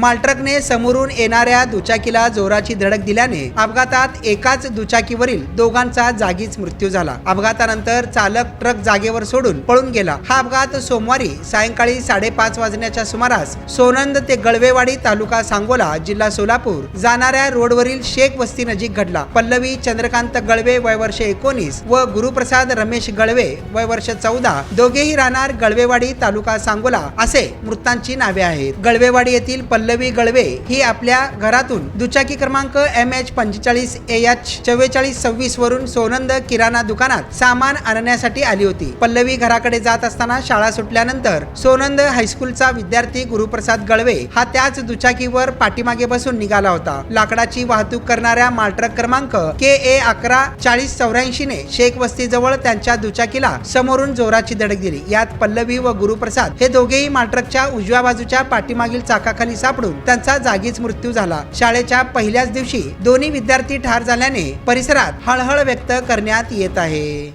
मालट्रकने समोरून येणाऱ्या दुचाकीला जोराची धडक दिल्याने अपघातात एकाच दुचाकीवरील दोघांचा जागीच मृत्यू झाला. अपघातानंतर चालक ट्रक जागेवर सोडून पळून गेला. हा अपघात सोमवारी सायंकाळी साडेपाच वाजण्याच्या सुमारास सोनंद ते गळवेवाडी तालुका सांगोला जिल्हा सोलापूर जाणाऱ्या रोडवरील शेख वस्ती नजीक घडला. पल्लवी चंद्रकांत गळवे वय वर्ष एकोणीस व गुरुप्रसाद रमेश गळवे वय वर्ष चौदा दोघेही राहणार गळवेवाडी तालुका सांगोला असे मृतांची नावे आहेत. गळवेवाडी येथील पल्लवी गळवे ही आपल्या घरातून दुचाकी क्रमांक एम एच पंचेचाळीस ए एच चव्वेचाळीस सव्वीस वरून सोनंद किराणा दुकानात सामान आणण्यासाठी आली होती. पल्लवी घराकडे जात असताना शाळा सुटल्यानंतर सोनंद हायस्कूलचा विद्यार्थी गुरुप्रसाद गळवे हा त्याच दुचाकीवर पाठीमागे बसून निघाला होता. लाकडाची वाहतूक करणाऱ्या मालट्रक क्रमांक के ए अकरा चाळीस चौऱ्याऐंशी ने शेख वस्ती जवळ त्यांच्या दुचाकीला समोरून जोराची धडक दिली. यात पल्लवी व गुरुप्रसाद हे दोघेही मालट्रकच्या उजव्या बाजूच्या पाठीमागील चाकाखाली सापडून त्यांचा जागीच मृत्यू झाला. शाळेच्या पहिल्याच दिवशी दोन्ही विद्यार्थी ठार झाल्याने परिसरात हळहळ व्यक्त करण्यात येत आहे.